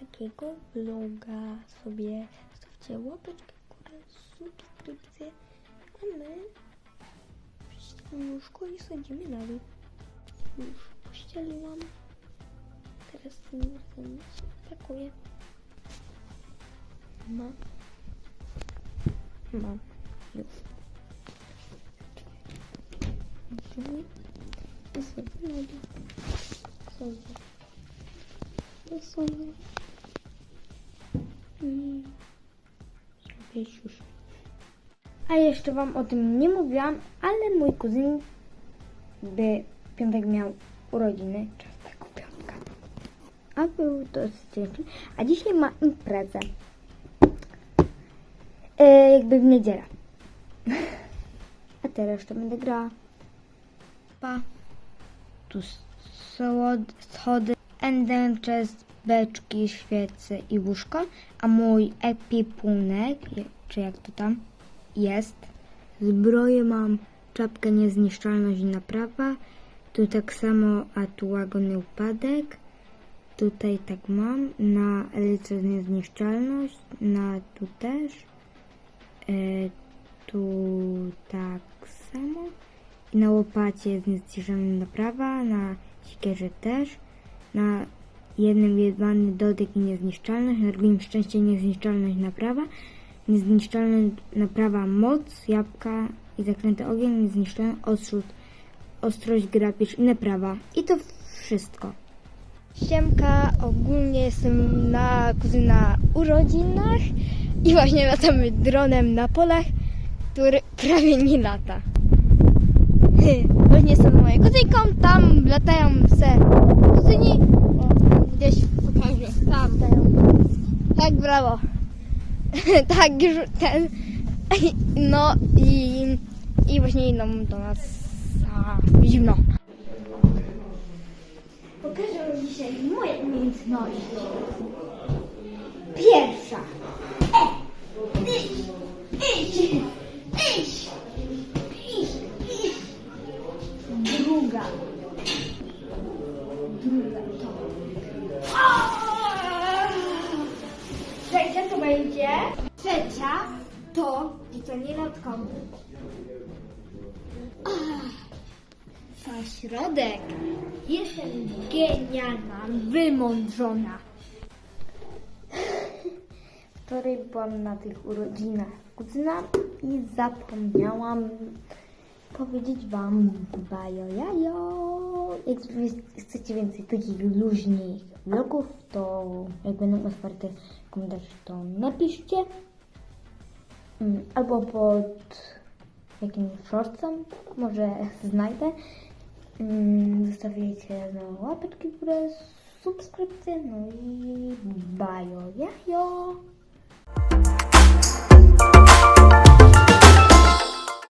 takiego vloga sobie. Zostawcie łapeczkę w górę, subskrypcję, a my przyścielimy łóżko i sadzimy na dół. Już pościeliłam. Teraz tym razem pakuję. Mam. Mam. Już. Drzwi. I sobie na dół. Sobie. I już. A jeszcze Wam o tym nie mówiłam, ale mój kuzyn by piątek miał urodziny, czwartego piątka. A był dosyć ciężki. A dzisiaj ma imprezę. E, jakby w niedzielę. A teraz jeszcze będę grała. Pa. Tu schody, schody, endem, chest, beczki, świece i łóżko. A mój epipunek, czy jak to tam, jest. Zbroję mam, czapkę niezniszczalność i naprawa. Tu tak samo, a tu łagodny upadek. Tutaj tak mam, na elytrze niezniszczalność, na tu też. E, tu tak samo. I na łopacie jest niezniszczalna naprawa, na siekierze też. Na jednym jedwany dotyk i niezniszczalność, na drugim szczęście niezniszczalność naprawa. Niezniszczalna naprawa moc, jabłka i zaklęty ogień, niezniszczalny odrzut, ostrość, grabież i naprawa. I to wszystko. Siemka, ogólnie jestem na kuzyna urodzinach i właśnie latamy dronem na polach, który prawie nie lata. Właśnie z moją kuzynką, tam latają se o, gdzieś pokażę, tam latają. Tak, brawo. tak, ten, no i, i właśnie idą do nas zimno. Pokażę wam dzisiaj moje umiejętności. Pierwsza. E, idź, idź, idź, idź. Druga. Druga Trzecia to, i to nie lotką. Za środek. Jestem genialna, wymądrzona. Wczoraj byłam na tych urodzinach kuzyna i zapomniałam powiedzieć wam bajo jajo. Jak chcecie więcej takich luźnych vlogów, to jak będą otwarte komentarze, to napiszcie. Mm, Albo pod jakimś shortsem, może znajdę. Mm, Zostawiajcie no, łapeczki w górę, subskrypcje, no i bajo jajo.